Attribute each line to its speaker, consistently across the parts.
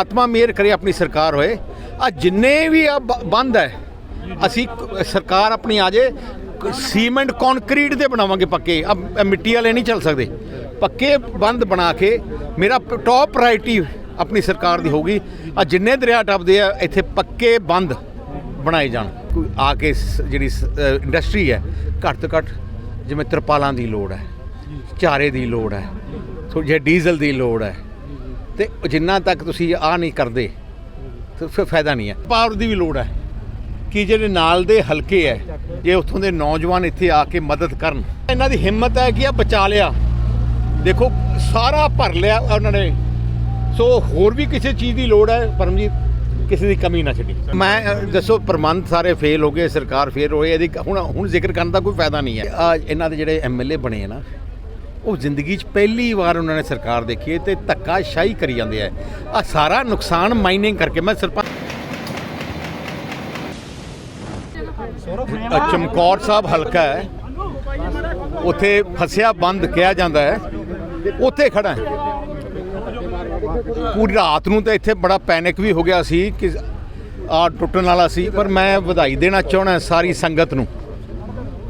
Speaker 1: ਆਤਮਾ ਮੇਰ ਕਰੇ ਆਪਣੀ ਸਰਕਾਰ ਹੋਏ। ਆ ਜਿੰਨੇ ਵੀ ਆ ਬ- ਬੰਦ ਹੈ, ਅਸੀਂ ਸਰਕਾਰ ਆਪਣੀ ਆ ਜੇ ਸੀਮੈਂਟ ਕੰਕਰੀਟ ਦੇ ਬਣਾਵਾਂਗੇ ਪੱਕੇ। ਆ ਮਿੱਟੀ ਵਾਲੇ ਨਹੀਂ ਚੱਲ ਸਕਦੇ। ਪੱਕੇ ਬੰਦ ਬਣਾ ਕੇ ਮੇਰਾ ਟੌਪ ਪ੍ਰਾਇਰਟੀ ਆਪਣੀ ਸਰਕਾਰ ਦੀ ਹੋਊਗੀ। ਆ ਜਿੰਨੇ ਦਰਿਆ ਟੱਪਦੇ ਆ, ਇੱਥੇ ਪੱਕੇ ਬੰਦ ਬਣਾਏ ਜਾਣ। ਕੋਈ ਆ ਕੇ ਸ- ਜਿਹੜੀ ਇੰਡਸਟਰੀ ਹੈ, ਘੱਟ ਤੋਂ ਘੱਟ ਜਿਵੇਂ ਤਰਪਾਲਾਂ ਦੀ ਲੋੜ ਹੈ, ਚਾਰੇ ਦੀ ਲੋੜ ਹੈ ਸੋ ਜੇ ਡੀਜ਼ਲ ਦੀ ਲੋੜ ਹੈ ਤੇ ਜਿੰਨਾ ਤੱਕ ਤੁਸੀਂ ਆ ਨਹੀਂ ਕਰਦੇ, ਤੇ ਫਿਰ ਫਾਇਦਾ ਨਹੀਂ ਹੈ। ਪਾਵਰ ਦੀ ਵੀ ਲੋੜ ਹੈ ਕਿ ਜਿਹੜੇ ਨਾਲ ਦੇ ਹਲਕੇ ਹੈ, ਜੇ ਉੱਥੋਂ ਦੇ ਨੌਜਵਾਨ ਇੱਥੇ ਆ ਕੇ ਮਦਦ ਕਰਨ। ਇਹਨਾਂ ਦੀ ਹਿੰਮਤ ਹੈ ਕਿ ਆ ਬਚਾ ਲਿਆ। ਦੇਖੋ, ਸਾਰਾ ਭਰ ਲਿਆ ਉਹਨਾਂ ਨੇ। ਸੋ ਹੋਰ ਵੀ ਕਿਸੇ ਚੀਜ਼ ਦੀ ਲੋੜ ਹੈ, ਪਰਮਜੀਤ, ਕਿਸੇ ਦੀ ਕਮੀ ਨਾ ਛੱਡੀ। ਮੈਂ ਦੱਸੋ, ਪ੍ਰਬੰਧ ਸਾਰੇ ਫੇਲ ਹੋ ਗਏ, ਸਰਕਾਰ ਫੇਲ ਹੋਏ ਇਹਦੀ ਹੁਣ ਹੁਣ ਜ਼ਿਕਰ ਕਰਨ ਦਾ ਕੋਈ ਫਾਇਦਾ ਨਹੀਂ ਹੈ। ਆ, ਇਹਨਾਂ ਦੇ ਜਿਹੜੇ ਐਮਐਲਏ ਬਣੇ ਆ ਨਾ ਉਹ ਜ਼ਿੰਦਗੀ 'ਚ ਪਹਿਲੀ ਵਾਰ ਉਹਨਾਂ ਨੇ ਸਰਕਾਰ ਦੇਖੀ ਹੈ ਤੇ ਧੱਕਾ ਸ਼ਾਹੀ ਕਰੀ ਜਾਂਦੇ ਆ। ਆ ਸਾਰਾ ਨੁਕਸਾਨ ਮਾਈਨਿੰਗ ਕਰਕੇ ਮੈਂ ਸਰਪੰਚ ਅ, ਚਮਕੌਰ ਸਾਹਿਬ ਹਲਕਾ ਹੈ। ਉੱਥੇ ਫਸਿਆ ਬੰਦ ਕਿਹਾ ਜਾਂਦਾ ਹੈ। ਉੱਥੇ ਖੜਾ ਹੈ। ਪੂਰੀ ਰਾਤ ਨੂੰ ਤਾਂ ਇੱਥੇ ਬੜਾ ਪੈਨਿਕ ਵੀ ਹੋ ਗਿਆ ਸੀ ਕਿ ਆ ਟੁੱਟਣ ਵਾਲਾ ਸੀ ਪਰ ਮੈਂ ਵਧਾਈ ਦੇਣਾ ਚਾਹਣਾ ਸਾਰੀ ਸੰਗਤ ਨੂੰ।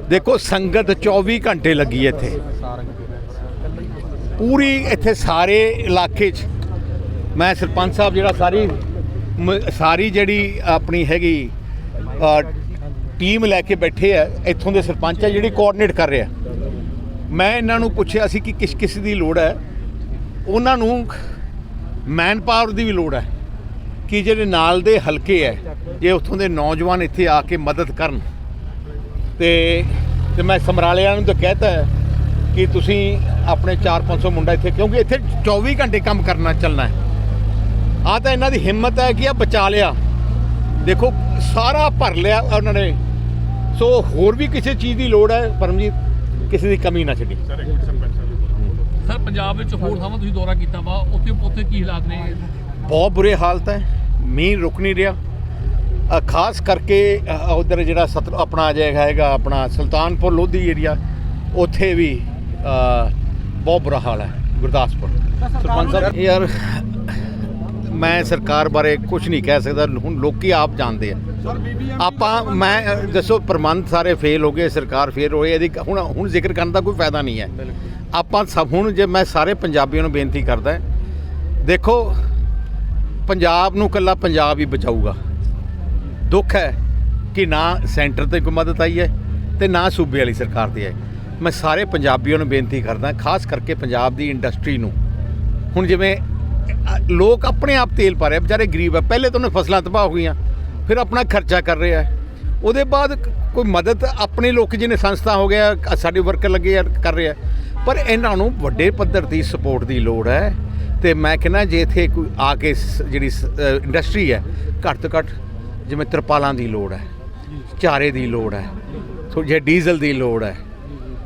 Speaker 1: ਦੇਖੋ ਸੰਗਤ 24 ਘੰਟੇ ਲੱਗੀ ਹੈ ਇੱਥੇ। ਪੂਰੀ ਇੱਥੇ ਸਾਰੇ ਇਲਾਕੇ 'ਚ ਮੈਂ ਸਰਪੰਚ ਸਾਹਿਬ ਜਿਹੜਾ ਸਾਰੀ ਮ- ਸਾਰੀ ਜਿਹੜੀ ਆਪਣੀ ਹੈਗੀ ਟੀਮ ਲੈ ਕੇ ਬੈਠੇ ਆ, ਇੱਥੋਂ ਦੇ ਸਰਪੰਚ ਆ ਜਿਹੜੀ ਕੋਆਰਡੀਨੇਟ ਕਰ ਰਿਹਾ ਮੈਂ ਇਹਨਾਂ ਨੂੰ ਪੁੱਛਿਆ ਸੀ ਕਿ ਕਿਸ ਕਿਸ ਦੀ ਲੋੜ ਹੈ? ਉਹਨਾਂ ਨੂੰ ਮੈਨ ਪਾਵਰ ਦੀ ਵੀ ਲੋੜ ਹੈ ਕਿ ਜਿਹੜੇ ਨਾਲ ਦੇ ਹਲਕੇ ਹੈ, ਜੇ ਉੱਥੋਂ ਦੇ ਨੌਜਵਾਨ ਇੱਥੇ ਆ ਕੇ ਮਦਦ ਕਰਨ। ਤੇ ਤੇ ਮੈਂ ਸਮਰਾਲਿਆਂ ਨੂੰ ਤਾਂ ਕਹਿਤਾ ਕਿ ਤੁਸੀਂ ਆਪਣੇ 4-500 ਮੁੰਡਾ ਇੱਥੇ ਕਿਉਂਕਿ ਇੱਥੇ 24 ਘੰਟੇ ਕੰਮ ਕਰਨਾ ਚੱਲਣਾ ਹੈ। ਆ ਤਾਂ ਇਹਨਾਂ ਦੀ ਹਿੰਮਤ ਹੈ ਕਿ ਆ ਬਚਾ ਲਿਆ। ਦੇਖੋ ਸਾਰਾ ਭਰ ਲਿਆ ਉਹਨਾਂ ਨੇ। ਸੋ ਹੋਰ ਵੀ ਕਿਸੇ ਚੀਜ਼ ਦੀ ਲੋੜ ਹੈ? ਪਰਮਜੀਤ ਕਿਸੇ ਦੀ ਕਮੀ ਨਾ ਛੱਡੀ।
Speaker 2: ਸਰ ਪੰਜਾਬ ਵਿੱਚ ਹੋਰ ਥਾਵਾਂ ਤੁਸੀਂ ਦੌਰਾ ਕੀਤਾ ਵਾ ਉੱਥੇ ਉੱਥੇ ਕੀ ਹਾਲਾਤ ਨੇ?
Speaker 1: ਬਹੁਤ ਬੁਰੇ ਹਾਲਤ ਹੈ। ਮੀਂਹ ਰੁਕ ਨਹੀਂ ਰਿਹਾ। ਖਾਸ ਕਰਕੇ ਉਧਰ ਜਿਹੜਾ ਸਤ ਆਪਣਾ ਆ ਜਾਏਗਾ ਹੈਗਾ ਆਪਣਾ ਸੁਲਤਾਨਪੁਰ ਲੋਧੀ ਏਰੀਆ ਉੱਥੇ ਵੀ ਬਹੁਤ ਬੁਰਾ ਹਾਲ ਹੈ ਗੁਰਦਾਸਪੁਰ। ਸਰਪੰਚ ਸਾਹਿਬ ਯਾਰ ਮੈਂ ਸਰਕਾਰ ਬਾਰੇ ਕੁਝ ਨਹੀਂ ਕਹਿ ਸਕਦਾ ਹੁਣ ਲੋਕੀ ਆਪ ਜਾਣਦੇ ਆ। ਆਪਾਂ ਮੈਂ ਦੱਸੋ ਪ੍ਰਬੰਧ ਸਾਰੇ ਫੇਲ ਹੋ ਗਏ ਸਰਕਾਰ ਫੇਲ ਹੋਏ ਇਹਦੀ ਹੁਣ ਹੁਣ ਜ਼ਿਕਰ ਕਰਨ ਦਾ ਕੋਈ ਫਾਇਦਾ ਨਹੀਂ ਹੈ। ਆਪਾਂ ਸਭ ਹੁਣ ਜੇ ਮੈਂ ਸਾਰੇ ਪੰਜਾਬੀਆਂ ਨੂੰ ਬੇਨਤੀ ਕਰਦਾ ਦੇਖੋ ਪੰਜਾਬ ਨੂੰ ਕੱਲਾ ਪੰਜਾਬ ਹੀ ਬਚਾਊਗਾ। ਦੁੱਖ ਹੈ ਕਿ ਨਾ ਸੈਂਟਰ ਤੇ ਕੋਈ ਮਦਦ ਆਈ ਹੈ ਤੇ ਨਾ ਸੂਬੇ ਵਾਲੀ ਸਰਕਾਰ ਦੀ ਹੈ ਮੈਂ ਸਾਰੇ ਪੰਜਾਬੀਆਂ ਨੂੰ ਬੇਨਤੀ ਕਰਦਾ, ਖਾਸ ਕਰਕੇ ਪੰਜਾਬ ਦੀ ਇੰਡਸਟਰੀ ਨੂੰ। ਹੁਣ ਜਿਵੇਂ ਲੋਕ ਆਪਣੇ ਆਪ ਤੇਲ ਪਾ ਰਹੇ ਵਿਚਾਰੇ ਗਰੀਬ ਆ, ਪਹਿਲੇ ਤਾਂ ਉਹਨੇ ਫਸਲਾਂ ਤਬਾਹ ਹੋ ਗਈਆਂ ਫਿਰ ਆਪਣਾ ਖਰਚਾ ਕਰ ਰਿਹਾ ਉਹਦੇ ਬਾਅਦ ਕੋਈ ਮਦਦ ਆਪਣੇ ਲੋਕ ਜਿਹਨੇ ਸੰਸਥਾ ਹੋ ਗਿਆ ਸਾਡੇ ਵਰਕਰ ਲੱਗੇ ਆ, ਕਰ ਰਿਹਾ ਪਰ ਇਹਨਾਂ ਨੂੰ ਵੱਡੇ ਪੱਧਰ ਦੀ ਸਪੋਰਟ ਦੀ ਲੋੜ ਹੈ, ਤੇ ਮੈਂ ਕਹਿੰਦਾ ਜੇ ਇੱਥੇ ਕੋਈ ਆ ਕੇ ਸ- ਜਿਹੜੀ ਇੰਡਸਟਰੀ ਹੈ, ਘੱਟ ਤੋਂ ਘੱਟ ਜਿਵੇਂ ਤਰਪਾਲਾਂ ਦੀ ਲੋੜ ਹੈ, ਚਾਰੇ ਦੀ ਲੋੜ ਹੈ ਸੋ ਜੇ ਡੀਜ਼ਲ ਦੀ ਲੋੜ ਹੈ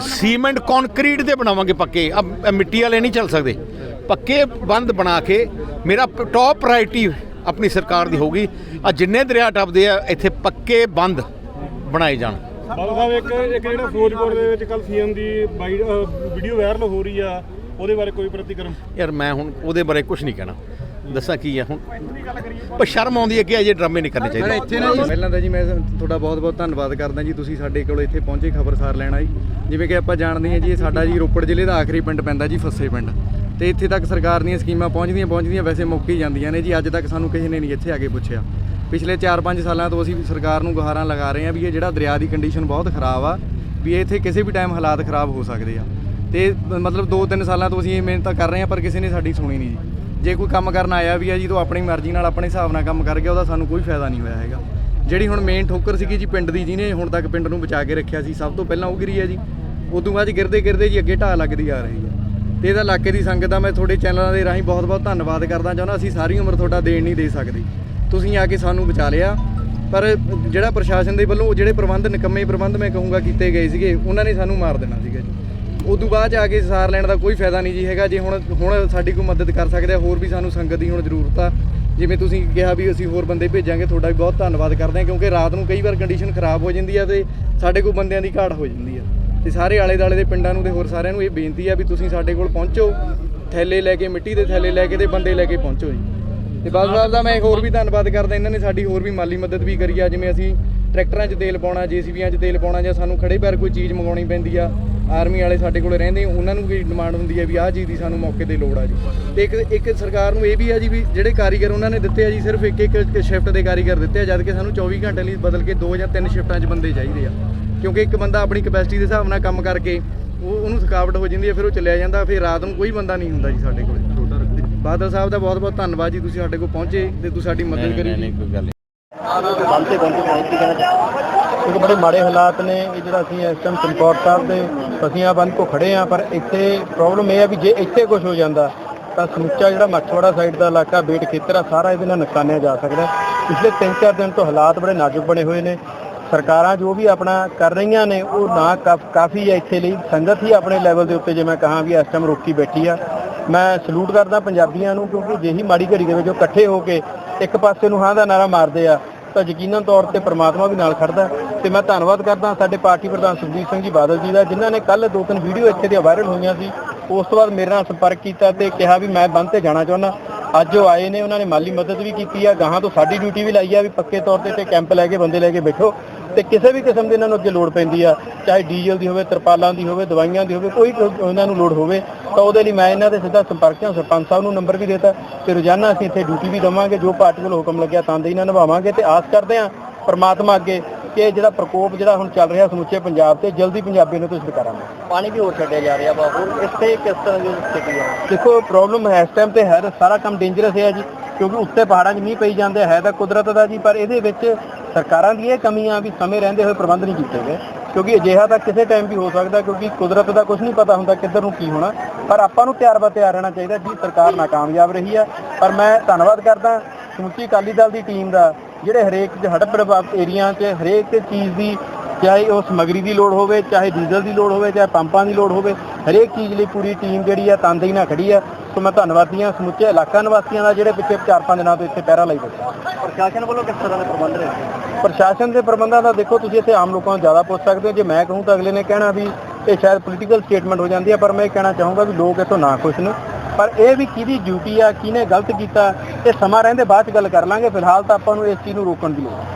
Speaker 1: ਸੀਮੈਂਟ ਕੰਕਰੀਟ ਦੇ ਬਣਾਵਾਂਗੇ ਪੱਕੇ। ਆ ਮਿੱਟੀ ਵਾਲੇ ਨਹੀਂ ਚੱਲ ਸਕਦੇ। ਪੱਕੇ ਬੰਦ ਬਣਾ ਕੇ ਮੇਰਾ ਟੌਪ ਪ੍ਰਾਇੋਰਟੀ ਆਪਣੀ ਸਰਕਾਰ ਦੀ ਹੋਊਗੀ। ਆ ਜਿੰਨੇ ਦਰਿਆ ਟੱਪਦੇ ਆ ਇੱਥੇ ਪੱਕੇ ਬੰਦ ਬਣਾਏ ਜਾਣ।
Speaker 3: ਬਾਬਾ ਸਾਹਿਬ ਇੱਕ ਇੱਕ ਜਿਹੜਾ ਫਿਰੋਜ਼ਪੁਰ ਦੇ ਵਿੱਚ ਕੱਲ ਸੀਐਮ ਦੀ ਵੀਡੀਓ ਵਾਇਰਲ ਹੋ ਰਹੀ ਆ ਉਹਦੇ ਬਾਰੇ ਕੋਈ ਪ੍ਰਤੀਕਰਮ?
Speaker 1: ਯਾਰ ਮੈਂ ਹੁਣ ਉਹਦੇ ਬਾਰੇ ਕੁਝ ਨਹੀਂ ਕਹਿਣਾ। ਦੱਸਾਂ ਕੀ ਆ ਹੁਣ? ਪਰ ਸ਼ਰਮ ਆਉਂਦੀ ਹੈ ਕਿ ਅਜੇ ਡਰਾਮੇ ਨਹੀਂ ਕਰਨੇ ਚਾਹੀਦੇ।
Speaker 4: ਇੱਥੇ ਨਾ ਜੀ, ਪਹਿਲਾਂ ਤਾਂ ਜੀ ਮੈਂ ਤੁਹਾਡਾ ਬਹੁਤ-ਬਹੁਤ ਧੰਨਵਾਦ ਕਰਦਾ ਜੀ, ਤੁਸੀਂ ਸਾਡੇ ਕੋਲ ਇੱਥੇ ਪਹੁੰਚੇ ਖਬਰਸਾਰ ਲੈਣ ਆਈ ਜਿਵੇਂ ਕਿ ਆਪਾਂ ਜਾਣਦੇ ਹਾਂ ਜੀ, ਇਹ ਸਾਡਾ ਜੀ ਰੋਪੜ ਜ਼ਿਲ੍ਹੇ ਦਾ ਆਖਰੀ ਪਿੰਡ ਪੈਂਦਾ ਜੀ, ਫੱਸੇ ਪਿੰਡ। ਤੇ ਇੱਥੇ ਤੱਕ ਸਰਕਾਰ ਦੀਆਂ ਸਕੀਮਾਂ ਪਹੁੰਚਦੀਆਂ ਪਹੁੰਚਦੀਆਂ ਵੈਸੇ ਮੁੱਕ ਹੀ ਜਾਂਦੀਆਂ ਨੇ ਜੀ, ਅੱਜ ਤੱਕ ਸਾਨੂੰ ਕਿਸੇ ਨੇ ਨਹੀਂ ਇੱਥੇ ਆ ਕੇ ਪੁੱਛਿਆ। ਪਿਛਲੇ 4-5 ਸਾਲਾਂ ਤੋਂ ਅਸੀਂ ਸਰਕਾਰ ਨੂੰ ਗੁਹਾਰਾਂ ਲਗਾ ਰਹੇ ਹਾਂ ਵੀ ਇਹ ਜਿਹੜਾ ਦਰਿਆ ਦੀ ਕੰਡੀਸ਼ਨ ਬਹੁਤ ਖਰਾਬ ਆ, ਵੀ ਇੱਥੇ ਕਿਸੇ ਵੀ ਟਾਈਮ ਹਾਲਾਤ ਖਰਾਬ ਹੋ ਸਕਦੇ ਆ। ਤੇ ਮਤਲਬ 2-3 ਸਾਲਾਂ ਤੋਂ ਅਸੀਂ ਇਹ ਮਿਹਨਤ ਕਰ ਰਹੇ ਹਾਂ, ਪਰ ਕਿਸੇ ਨੇ ਸਾਡੀ ਸੁਣੀ ਨਹੀਂ ਜੀ। ਜੇ ਕੋਈ ਕੰਮ ਕਰਨ ਆਇਆ ਵੀ ਆ ਜੀ ਤਾਂ ਆਪਣੀ ਮਰਜ਼ੀ ਨਾਲ ਆਪਣੇ ਹਿਸਾਬ ਨਾਲ ਕੰਮ ਕਰ ਗਿਆ, ਉਹਦਾ ਸਾਨੂੰ ਕੋਈ ਫਾਇਦਾ ਨਹੀਂ ਹੋਇਆ ਹੈਗਾ। ਜਿਹੜੀ ਹੁਣ ਮੇਨ ਠੋਕਰ ਸੀਗੀ ਜੀ ਪਿੰਡ ਦੀ, ਜਿਹਨੇ ਹੁਣ ਤੱਕ ਪਿੰਡ ਨੂੰ ਬਚਾ ਕੇ ਰੱਖਿਆ ਸੀ, ਸਭ ਤੋਂ ਪਹਿਲਾਂ ਉਹ ਗਿਰੀ ਹੈ ਜੀ। ਉਦੋਂ ਬਾਅਦ 'ਚ ਗਿਰਦੇ ਗਿਰਦੇ ਜੀ ਅੱਗੇ ਢਾਹ ਲੱਗਦੀ ਆ ਰਹੀ ਹੈ। ਤੇ ਇਹਦਾ ਇਲਾਕੇ ਦੀ ਸੰਗਤ ਦਾ ਮੈਂ ਤੁਹਾਡੇ ਚੈਨਲਾਂ ਦੇ ਰਾਹੀਂ ਬਹੁਤ-ਬਹੁਤ ਧੰਨਵਾਦ ਕਰਦਾ ਚਾਹੁੰਦਾ, ਅਸੀਂ ਸਾਰੀ ਉਮਰ ਤੁਹਾਡਾ ਦੇਣ ਨਹੀਂ ਦੇ ਸਕਦੇ। ਤੁਸੀਂ ਆ ਕੇ ਸਾਨੂੰ ਬਚਾ ਲਿਆ। ਪਰ ਜਿਹੜਾ ਪ੍ਰਸ਼ਾਸਨ ਦੇ ਵੱਲੋਂ, ਜਿਹੜੇ ਪ੍ਰਬੰਧ, ਨਿਕੰਮੇ ਪ੍ਰਬੰਧ ਮੈਂ ਕਹੂੰਗਾ ਕੀਤੇ ਗਏ ਸੀਗੇ, ਉਹਨਾਂ ਨੇ ਸਾਨੂੰ ਮਾਰ ਦੇਣਾ ਸੀਗਾ ਜੀ। ਉਦੋਂ ਬਾਅਦ 'ਚ ਆ ਕੇ ਸਾਰ ਲੈਣ ਦਾ ਕੋਈ ਫਾਇਦਾ ਨਹੀਂ ਜੀ ਹੈਗਾ। ਜੇ ਹੁਣ ਹੁਣ ਸਾਡੀ ਕੋਈ ਮਦਦ ਕਰ ਸਕਦੇ ਆ, ਹੋਰ ਵੀ ਸਾਨੂੰ ਸੰਗਤ ਦੀ ਹੁਣ ਜ਼ਰੂਰਤ ਆ। ਜਿਵੇਂ ਤੁਸੀਂ ਕਿਹਾ ਵੀ ਅਸੀਂ ਹੋਰ ਬੰਦੇ ਭੇਜਾਂਗੇ, ਤੁਹਾਡਾ ਵੀ ਬਹੁਤ ਧੰਨਵਾਦ ਕਰਦੇ ਹਾਂ ਕਿਉਂਕਿ ਰਾਤ ਨੂੰ ਕਈ ਵਾਰ ਕੰਡੀਸ਼ਨ ਖਰਾਬ ਹੋ ਜਾਂਦੀ ਆ ਤੇ ਸਾਡੇ ਕੋਲ ਬੰਦਿਆਂ ਦੀ ਘਾਟ ਹੋ ਜਾਂਦੀ ਆ। ਤੇ ਸਾਰੇ ਆਲੇ ਦਾਲੇ ਦੇ ਪਿੰਡਾਂ ਨੂੰ ਤੇ ਹੋਰ ਸਾਰਿਆਂ ਨੂੰ ਇਹ ਬੇਨਤੀ ਆ ਵੀ ਤੁਸੀਂ ਸਾਡੇ ਕੋਲ ਪਹੁੰਚੋ, ਥੈਲੇ ਲੈ ਕੇ, ਮਿੱਟੀ ਦੇ ਥੈਲੇ ਲੈ ਕੇ ਤੇ ਬੰਦੇ ਲੈ ਕੇ ਪਹੁੰਚੋ ਜੀ। ਤੇ ਬਾਦਲ ਸਾਹਿਬ ਦਾ ਮੈਂ ਹੋਰ ਵੀ ਧੰਨਵਾਦ ਕਰਦਾ, ਇਹਨਾਂ ਨੇ ਸਾਡੀ ਹੋਰ ਵੀ ਮਾਲੀ ਮਦਦ ਵੀ ਕਰੀ ਆ, ਜਿਵੇਂ ਅਸੀਂ ਟਰੈਕਟਰਾਂ 'ਚ ਤੇਲ ਪਾਉਣਾ, ਜੀਸੀਬੀਆਂ 'ਚ ਤੇਲ ਪਾਉਣਾ ਜਾਂ ਸਾਨੂੰ ਖੜੇ ਪੈਰ ਕੋਈ ਚੀਜ਼ ਮੰਗਾਉਣੀ ਪੈਂਦੀ ਆ ਆਰਮੀ ਵਾਲੇ ਸਾਡੇ ਕੋਲ ਰਹਿੰਦੇ ਉਹਨਾਂ ਨੂੰ ਵੀ ਡਿਮਾਂਡ ਹੁੰਦੀ ਆ ਵੀ ਆਹ ਚੀਜ਼ ਦੀ ਸਾਨੂੰ ਮੌਕੇ ਤੇ ਲੋੜ ਆ ਜੀ। ਤੇ ਇੱਕ ਇੱਕ ਸਰਕਾਰ ਨੂੰ ਇਹ ਵੀ ਆ ਜੀ ਵੀ ਜਿਹੜੇ ਕਾਰੀਗਰ ਉਹਨਾਂ ਨੇ ਦਿੱਤੇ ਆ ਜੀ ਸਿਰਫ ਇੱਕ ਇੱਕ ਸ਼ਿਫਟ ਦੇ ਕਾਰੀਗਰ ਦਿੱਤੇ ਆ ਜਦ ਕਿ ਸਾਨੂੰ 24 ਘੰਟੇ ਲਈ ਬਦਲ ਕੇ ਦੋ ਜਾਂ ਤਿੰਨ ਸ਼ਿਫਟਾਂ 'ਚ ਬੰਦੇ ਚਾਹੀਦੇ ਆ। ਕਿਉਂਕਿ ਇੱਕ ਬੰਦਾ ਆਪਣੀ ਕਪੈਸਿਟੀ ਦੇ ਹਿਸਾਬ ਨਾਲ ਕੰਮ ਕਰਕੇ ਉਹ ਉਹਨੂੰ ਥਕਾਵਟ ਹੋ ਜਾਂਦੀ ਹੈ ਫਿਰ ਉਹ ਚਲਿਆ ਜਾਂਦਾ ਫਿਰ ਰਾਤ ਨੂੰ ਕੋਈ ਬੰਦਾ ਨਹੀਂ ਹੁੰਦਾ ਜੀ ਸਾਡੇ ਕੋਲ। ਬਾਦਲ ਸਾਹਿਬ ਦਾ ਬਹੁਤ ਬਹੁਤ ਧੰਨਵਾਦ ਜੀ ਤੁਸੀਂ ਸਾਡੇ ਕੋਲ ਪਹੁੰਚੇ ਤੇ ਤੁਸੀਂ ਸਾਡੀ ਮਦਦ ਕਰੀ ਜੀ।
Speaker 1: ਕੋਈ ਗੱਲ
Speaker 5: ਬੰਤੇ ਬੰਤੇ ਪਹੁੰਚੀ ਕਹਿਣਾ ਕਿਉਂਕਿ ਬੜੇ ਮਾੜੇ ਹਾਲਾਤ ਨੇ, ਇਹ ਜਿਹੜਾ ਅਸੀਂ ਇਸ ਟਾਈਮ ਚਮਕੌਰ ਸਾਹਿਬ ਦੇ ਫਸੀਆਂ ਬੰਦ ਕੋ ਖੜੇ ਆ ਪਰ ਇੱਥੇ ਪ੍ਰੋਬਲਮ ਇਹ ਆ ਵੀ ਜੇ ਇੱਥੇ ਕੁਝ ਹੋ ਜਾਂਦਾ, ਤਾਂ ਸਮੁੱਚਾ ਜਿਹੜਾ ਮੱਛਵਾੜਾ ਸਾਈਡ ਦਾ ਇਲਾਕਾ, ਬੇਟ ਖੇਤਰ ਆ, ਸਾਰਾ ਇਹਦੇ ਨਾਲ ਨੁਕਸਾਨਿਆ ਜਾ ਸਕਦਾ ਪਿਛਲੇ 3-4 ਦਿਨ ਤੋਂ ਹਾਲਾਤ ਬੜੇ ਨਾਜ਼ੁਕ ਬਣੇ ਹੋਏ ਨੇ। ਸਰਕਾਰਾਂ ਜੋ ਵੀ ਆਪਣਾ ਕਰ ਰਹੀਆਂ ਨੇ, ਉਹ ਨਾ ਕਾਫ- ਕਾਫੀ ਹੈ ਇੱਥੇ ਲਈ। ਸੰਗਤ ਹੀ ਆਪਣੇ ਲੈਵਲ ਦੇ ਉੱਤੇ, ਜੇ ਮੈਂ ਕਹਾਂ ਵੀ ਇਸ ਟਾਈਮ ਰੋਕੀ ਬੈਠੀ ਆ। ਮੈਂ ਸਲੂਟ ਕਰਦਾ ਪੰਜਾਬੀਆਂ ਨੂੰ, ਕਿਉਂਕਿ ਜਿਹੀ ਮਾੜੀ ਘੜੀ ਦੇ ਵਿੱਚ ਉਹ ਇਕੱਠੇ ਹੋ ਕੇ ਇੱਕ ਪਾਸੇ ਨੂੰ ਹਾਂ ਦਾ ਨਾਰਾ ਮਾਰਦੇ ਆ ਤਾਂ ਯਕੀਨਨ ਤੌਰ ਤੇ ਪ੍ਰਮਾਤਮਾ ਵੀ ਨਾਲ ਖੜਦਾ ਤੇ ਮੈਂ ਧੰਨਵਾਦ ਕਰਦਾ ਸਾਡੇ ਪਾਰਟੀ ਪ੍ਰਧਾਨ ਸੁਖਜੀਤ ਸਿੰਘ ਜੀ ਬਾਦਲ ਜੀ ਦਾ, ਜਿਨ੍ਹਾਂ ਨੇ ਕੱਲ ਦੋ ਤਿੰਨ ਵੀਡੀਓ ਇੱਥੇ ਦੀਆਂ ਵਾਇਰਲ ਹੋਈਆਂ ਸੀ। ਉਸ ਤੋਂ ਬਾਅਦ ਮੇਰੇ ਨਾਲ ਸੰਪਰਕ ਕੀਤਾ ਤੇ ਕਿਹਾ ਵੀ ਮੈਂ ਬੰਦ ਤੇ ਜਾਣਾ ਚਾਹੁੰਦਾ। ਅੱਜ ਉਹ ਆਏ ਨੇ, ਉਹਨਾਂ ਨੇ ਮਾਲੀ ਮਦਦ ਵੀ ਕੀਤੀ ਆ, ਗਾਹਾਂ ਤੋਂ ਸਾਡੀ ਡਿਊਟੀ ਵੀ ਲਾਈ ਆ ਵੀ ਪੱਕੇ ਤੌਰ ਤੇ ਤੇ ਕੈਂਪ ਲੈ ਕੇ ਬੰਦੇ ਲੈ ਕੇ ਬੈਠੋ। ਤੇ ਕਿਸੇ ਵੀ ਕਿਸਮ ਦੇ ਇਹਨਾਂ ਨੂੰ ਅੱਗੇ ਲੋੜ ਪੈਂਦੀ ਆ ਚਾਹੇ ਡੀਜ਼ਲ ਦੀ ਹੋਵੇ ਤਰਪਾਲਾਂ ਦੀ ਹੋਵੇ ਦਵਾਈਆਂ ਦੀ ਹੋਵੇ ਕੋਈ ਉਹਨਾਂ ਨੂੰ ਲੋੜ ਹੋਵੇ ਤਾਂ ਉਹਦੇ ਲਈ ਮੈਂ ਇਹਨਾਂ ਦੇ ਸਿੱਧਾ ਸੰਪਰਕ ਜਾਂ ਸਰਪੰਚ ਸਾਹਿਬ ਨੂੰ ਨੰਬਰ ਵੀ ਦੇਤਾ ਤੇ ਰੋਜ਼ਾਨਾ ਅਸੀਂ ਇੱਥੇ ਡਿਊਟੀ ਵੀ ਦਵਾਂਗੇ ਜੋ ਪਾਰਟੀ ਵੱਲੋਂ ਹੁਕਮ ਲੱਗਿਆ ਤੰਦੇਹੀ ਨਾਲ ਨਿਭਾਵਾਂਗੇ ਤੇ ਆਸ ਕਰਦੇ ਹਾਂ ਪਰਮਾਤਮਾ ਅੱਗੇ ਕਿ ਜਿਹੜਾ ਪ੍ਰਕੋਪ ਜਿਹੜਾ ਹੁਣ ਚੱਲ ਰਿਹਾ ਸਮੁੱਚੇ ਪੰਜਾਬ ਤੇ ਜਲਦੀ ਪੰਜਾਬੀ ਨੂੰ ਤੋਂ ਛੁਟਕਾਰਾ ਮਿਲੇ ਪਾਣੀ ਵੀ ਹੋਰ ਛੱਡਿਆ ਜਾ ਰਿਹਾ ਵਾ ਹੋਰ ਇੱਥੇ ਕਿਸ ਤਰ੍ਹਾਂ ਦੀ ਸਥਿਤੀ ਹੈ ਦੇਖੋ ਪ੍ਰੋਬਲਮ ਹੈ ਇਸ ਟਾਈਮ ਤੇ ਹੈ ਸਾਰਾ ਕੰਮ ਡੇਂਜਰਸ ਹੈ ਜੀ ਕਿਉਂਕਿ ਉੱਤੇ ਪਹਾੜਾਂ 'ਚ ਮੀਂਹ ਪਈ ਜਾਂਦੇ ਹੈ ਤਾਂ ਕੁਦਰਤ ਦਾ ਜੀ ਪਰ ਇਹਦੇ ਵਿੱਚ ਸਰਕਾਰਾਂ ਦੀ ਇਹ ਕਮੀਆਂ ਵੀ ਸਮੇਂ ਰਹਿੰਦੇ ਹੋਏ ਪ੍ਰਬੰਧ ਨਹੀਂ ਕੀਤੇ ਗਏ, ਕਿਉਂਕਿ ਅਜਿਹਾ ਤਾਂ ਕਿਸੇ ਟਾਈਮ ਵੀ ਹੋ ਸਕਦਾ, ਕਿਉਂਕਿ ਕੁਦਰਤ ਦਾ ਕੁਝ ਨਹੀਂ ਪਤਾ ਹੁੰਦਾ ਕਿੱਧਰ ਨੂੰ ਕੀ ਹੋਣਾ। ਪਰ ਆਪਾਂ ਨੂੰ ਤਿਆਰ ਬਾ ਤਿਆਰ ਰਹਿਣਾ ਚਾਹੀਦਾ, ਜੀ ਸਰਕਾਰ ਨਾਕਾਮਯਾਬ ਰਹੀ ਹੈ ਪਰ ਮੈਂ ਧੰਨਵਾਦ ਕਰਦਾ ਸਮੁੱਚੀ ਅਕਾਲੀ ਦਲ ਦੀ ਟੀਮ ਦਾ, ਜਿਹੜੇ ਹਰੇਕ ਹੜ੍ਹ ਪ੍ਰਭਾਵਿਤ ਏਰੀਆ 'ਚ, ਹਰੇਕ ਚੀਜ਼ ਦੀ, ਚਾਹੇ ਉਹ ਸਮਗਰੀ ਦੀ ਲੋੜ ਹੋਵੇ, ਚਾਹੇ ਡੀਜ਼ਲ ਦੀ ਲੋੜ ਹੋਵੇ, ਚਾਹੇ ਪੰਪਾਂ ਦੀ ਲੋੜ ਹੋਵੇ, ਹਰੇਕ ਚੀਜ਼ ਲਈ ਪੂਰੀ ਟੀਮ ਜਿਹੜੀ ਆ ਤਨਦੇਹੀ ਨਾਲ ਖੜੀ ਆ। ਸੋ ਮੈਂ ਧੰਨਵਾਦੀ ਹਾਂ ਸਮੁੱਚੇ ਇਲਾਕਾ ਨਿਵਾਸੀਆਂ ਦਾ ਜਿਹੜੇ ਪਿੱਛੇ 4-5 ਦਿਨਾਂ ਤੋਂ ਇੱਥੇ ਪਹਿਰਾ ਲਈ ਬੈਠੇ ਪ੍ਰਸ਼ਾਸਨ ਵੱਲੋਂ ਕਿਸ ਤਰ੍ਹਾਂ ਦੇ ਪ੍ਰਬੰਧ ਰਹੇ? ਪ੍ਰਸ਼ਾਸਨ ਦੇ ਪ੍ਰਬੰਧਾਂ ਦਾ ਦੇਖੋ ਤੁਸੀਂ ਇੱਥੇ ਆਮ ਲੋਕਾਂ ਨੂੰ ਜ਼ਿਆਦਾ ਪੁੱਛ ਸਕਦੇ ਹੋ। ਜੇ ਮੈਂ ਕਹੂੰ ਤਾਂ ਅਗਲੇ ਨੇ ਕਹਿਣਾ ਵੀ ਇਹ ਸ਼ਾਇਦ ਪੋਲੀਟੀਕਲ ਸਟੇਟਮੈਂਟ ਹੋ ਜਾਂਦੀ ਹੈ ਪਰ ਮੈਂ ਇਹ ਕਹਿਣਾ ਚਾਹੂੰਗਾ ਵੀ ਲੋਕ ਇੱਥੋਂ ਨਾ ਖੁਸ਼ ਨੇ। ਪਰ ਇਹ ਵੀ ਕਿਹਦੀ ਡਿਊਟੀ ਆ ਕਿਹਨੇ ਗਲਤ ਕੀਤਾ ਇਹ ਸਮਾਂ ਰਹਿੰਦੇ ਬਾਅਦ ਚ ਗੱਲ ਕਰ ਲਾਂਗੇ। ਫਿਲਹਾਲ ਤਾਂ ਆਪਾਂ ਨੂੰ ਇਸ ਚੀਜ਼ ਨੂੰ ਰੋਕਣ ਦੀ ਲੋੜ ਹੈ